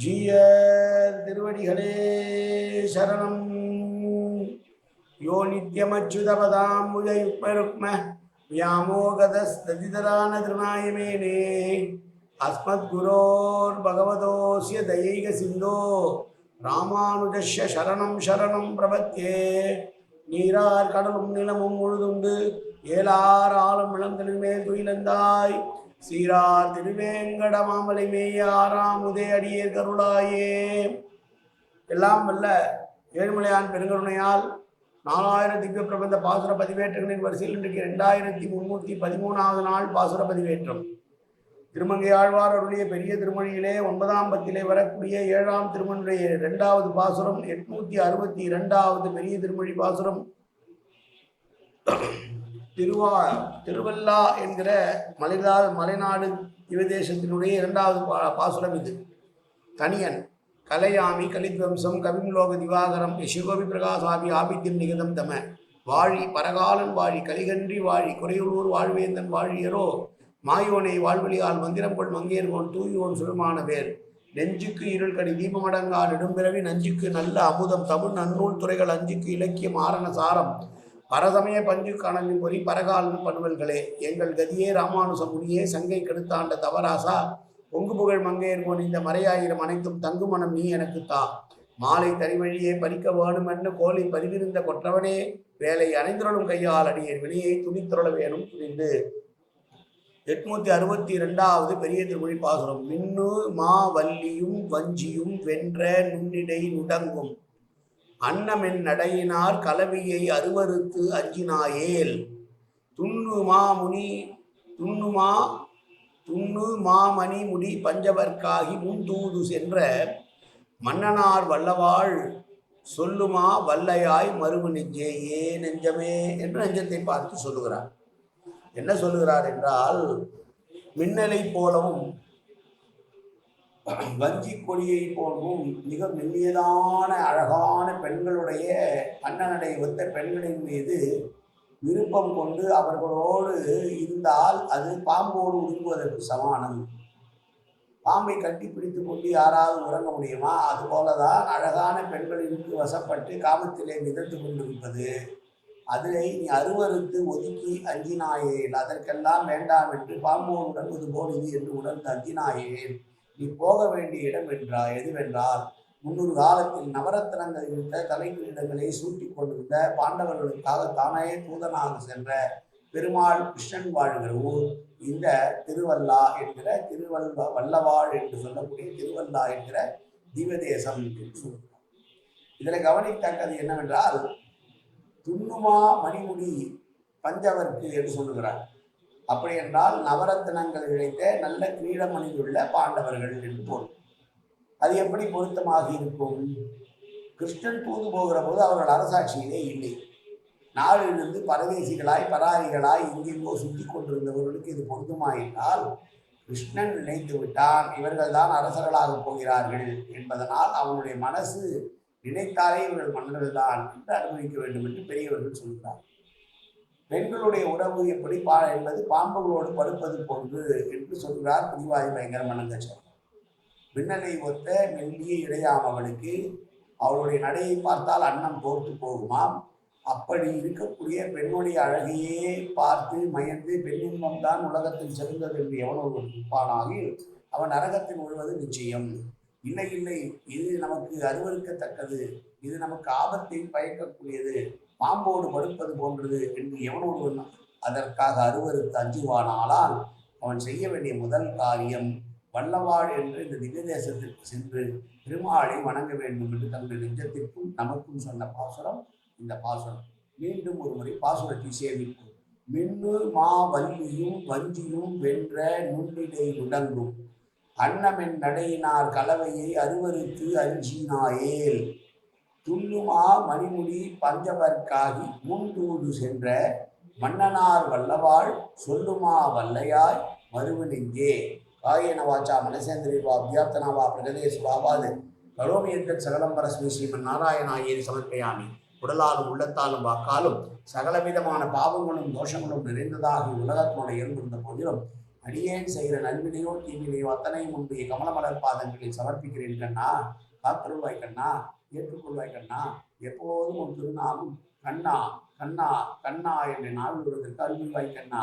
ஜீயர் திருவடிகளே சரணம். யோ நித்யமச்சுதபதாம்புஜயுக்மருக்ம வியாமோகதஸ்ததிதரான திருநாயமேனே அஸ்மத்குரோர் பகவதோஸ்ய தயைக சிந்தோ ராமானுஜஸ்ய சரணம் சரணம் பிரபத்தே நீரார் கடலும் நிலமும் முழுதுண்டு ஏழாறு ஆளும் இளங்களின் மேல் துயிலந்தாய். சீரார் திருவேங்கட மாமலை மேயாராம் உதய கருளாயே. எல்லாம் வல்ல ஏழுமலையான் பெருங்கருணையால் நாலாயிரம் திவ்ய பிரபந்த பாசுர பதிவேற்றங்களின் வரிசையில் இன்றைக்கு ரெண்டாயிரத்தி முன்னூற்றி பதிமூணாவது நாள் பாசுர பதிவேற்றம். திருமங்கை ஆழ்வார் அருளிய பெரிய திருமொழியிலே ஒன்பதாம் பத்திலே வரக்கூடிய ஏழாம் திருமணுடைய இரண்டாவது பாசுரம் எட்நூத்தி அறுபத்தி இரண்டாவது பெரிய திருமொழி பாசுரம். திருவா திருவல்லா என்கிற மலைநாள் மலைநாடு திவதேசத்தினுடைய இரண்டாவது பா- பாசுரம் இது. தனியன் கலையாமி கலித்வம்சம் கவிம்லோக திவாகரம் சிவகவி பிரகாசாமி ஆபித்தியம் நிகதம் தம. வாழி பரகாலன் வாழி கலிகன்றி வாழி குறையுள்ளூர் வாழ்வேந்தன் வாழியரோ மாயோனை வாழ்வழியால் மந்திரம் கொள் மங்கேர்கோன் தூயோன் சுருமான வேர். நெஞ்சுக்கு இருள் கடி தீபமடங்கா நெடும்பிறவி நஞ்சுக்கு நல்ல அமுதம் தமிழ் நன்னூல் துறைகள் அஞ்சுக்கு இலக்கியம் ஆரண சாரம். பரதமய பஞ்சு கணலின் பொறி பரகாலும் பணுவல்களே எங்கள் கதியே ராமானுசமுனியே சங்கை கெடுத்தாண்ட தவராசா பொங்கு புகழ் மங்கையர்கோன் இந்த மறையாயிரம் அனைத்தும் தங்குமணம் நீ எனக்கு தா. மாலை தனிவழியே பறிக்க வேணுமென்னு கோழி பதிவிருந்த கொற்றவனே வேலை அனைந்துரலும் கையால் அடியேன் வினையை துணித்துரள வேணும் துணிந்து. எட்நூத்தி அறுபத்தி ரெண்டாவது பெரிய திருமொழி பாசுரம். மின்னு மா வல்லியும் வஞ்சியும் வென்ற நுண்ணிடை நுடங்கும். அன்னமென் நடையினார் கலவியை அருவருத்து அஞ்சினாயேல். துண்ணு மாமுனி துண்ணுமா துண்ணு மாமணி முடி பஞ்சவர்க்காகி முன்தூது சென்ற மன்னனார் வல்லவாள் சொல்லுமா வல்லையாய் மறுவு நெஞ்சே ஏ நெஞ்சமே என்று நெஞ்சத்தை பார்த்து சொல்லுகிறார். என்ன சொல்லுகிறார் என்றால் மின்னலை போலவும் வஞ்சி கொடியை போலவும் மிக மெல்லியதான அழகா அண்ணனடை ஒத்த பெண்களின் மீது விருப்பம் கொண்டு அவர்களோடு இருந்தால் அது பாம்போடு உருங்குவதற்கு சமானம். பாம்பை கட்டி பிடித்து கொண்டு யாராவது உறங்க முடியுமா? அதுபோலதான் அழகான பெண்களிற்கு வசப்பட்டு காமத்திலே மிதந்து கொண்டிருப்பது. அதிலே நீ அருவறுத்து ஒதுக்கி அஞ்சினாயேன் அதற்கெல்லாம் வேண்டாம் என்று பாம்போடு உணர்வது போல் இது என்று உணர்ந்து அஞ்சினாயேன் நீ போக வேண்டிய இடம் என்றால் எதுவென்றால் முன்னொரு காலத்தில் நவரத்னங்கள் இருந்த தலைக்கிரீடங்களை சூட்டிக் கொண்டிருந்த பாண்டவர்களுக்காக தானே தூதனாக சென்ற பெருமாள் கிருஷ்ணன் வாழ்கிற ஊர் இந்த திருவல்லா என்கிற திருவல்வ வல்லவாள் என்று சொல்லக்கூடிய திருவல்லா என்கிற திவதேசம் என்று சொல்கிறார் இதில் கவனித்தக்கது என்னவென்றால் துண்ணுமா மணிமுடி பஞ்சவர்க்கு என்று சொல்லுகிறார். அப்படி என்றால் நவரத்னங்கள் இழைத்த நல்ல கிரீடம் அணிந்துள்ள பாண்டவர்கள் என்று பொருள். அது எப்படி பொருத்தமாக இருக்கும்? கிருஷ்ணன் தூது போகிற போது அவர்கள் அரசாட்சியிலே இல்லை. நாளிலிருந்து பரதேசிகளாய் பராரிகளாய் எங்கெங்கோ சுற்றி கொண்டிருந்தவர்களுக்கு இது பொருந்துமா என்றால் கிருஷ்ணன் நினைத்து விட்டான் இவர்கள் தான் அரசர்களாக போகிறார்கள் என்பதனால் அவனுடைய மனசு நினைத்தாலே இவர்கள் மன்னர்கள் தான் என்று அனுமதிக்க வேண்டும் என்று பெரியவர்கள் சொல்கிறார். பெண்களுடைய உறவு எப்படி பா என்பது பாம்புகளோடு படுப்பது போன்று என்று சொல்கிறார் புதிவாய் பயங்கர மனங்கச்சர் மின்னலை ஒத்த மெல்லிய இடையாம் அவளுக்கு. அவளுடைய நடையை பார்த்தால் அன்னம் போர்த்து போகுமாம். அப்படி இருக்கக்கூடிய பெண்ணுடைய அழகையே பார்த்து மயந்து பெண்ணின்பம் தான் உலகத்தில் சிறந்தது என்று எவனோ இருப்பானாகில் அவன் நரகத்தில் விழுவது நிச்சயம். இல்லை இல்லை இது நமக்கு அருவருக்கத்தக்கது இது நமக்கு ஆபத்தை பயக்கக்கூடியது. பாம்போடு படுப்பது போன்றது என்று எவனோடு அதற்காக அருவறுத்து அஞ்சுவானானால் அவன் செய்ய வேண்டிய முதல் காரியம் வல்லவாள் என்று இந்த திவ்ய தேசத்திற்கு சென்று திருமாலை வணங்க வேண்டும் என்று தங்கள் நெஞ்சத்திற்கும் நமக்கும் சொன்ன பாசுரம் இந்த பாசுரம். மீண்டும் ஒரு முறை பாசுரத்தை சேமிப்போம். மின்னு மா வல்லியும் வஞ்சியும் வென்ற நுண்ணிலை உடங்கும். அன்னமென் நடையினார் கலவையை அருவருத்து அஞ்சினாயேல் துள்ளுமா மணிமுடி பஞ்சவர்க்காகி முன்தூது சென்ற மன்னனார் வல்லவாள் சொல்லுமா வல்லையாய் மறுவு காயேன வாச்சா மனசேந்திரி வா பிரகதேசுவாவாது வா கரோமி என்ற சகலம் பரஸ்மி ஸ்ரீமன் நாராயணாயேரி சமர்ப்பயாமி. உடலாலும் உள்ளத்தாலும் வாக்காலும் சகலவிதமான பாவங்களும் தோஷங்களும் நிறைந்ததாக உலகத்தோடு இருந்திருந்த போதிலும் அடியேன் செய்கிற நன்வினையோ தீவினையோ அத்தனையும் உன்னுடைய கமலமலர் பாதங்களில் சமர்ப்பிக்கிறேன் கண்ணா. காத்தருள்வாய் கண்ணா. ஏற்றுக்கொள்வாய் கண்ணா. எப்போதும் உன் திருநாமம் கண்ணா கண்ணா கண்ணா என்று நாள் வருவதற்கு அருள்வாய் கண்ணா.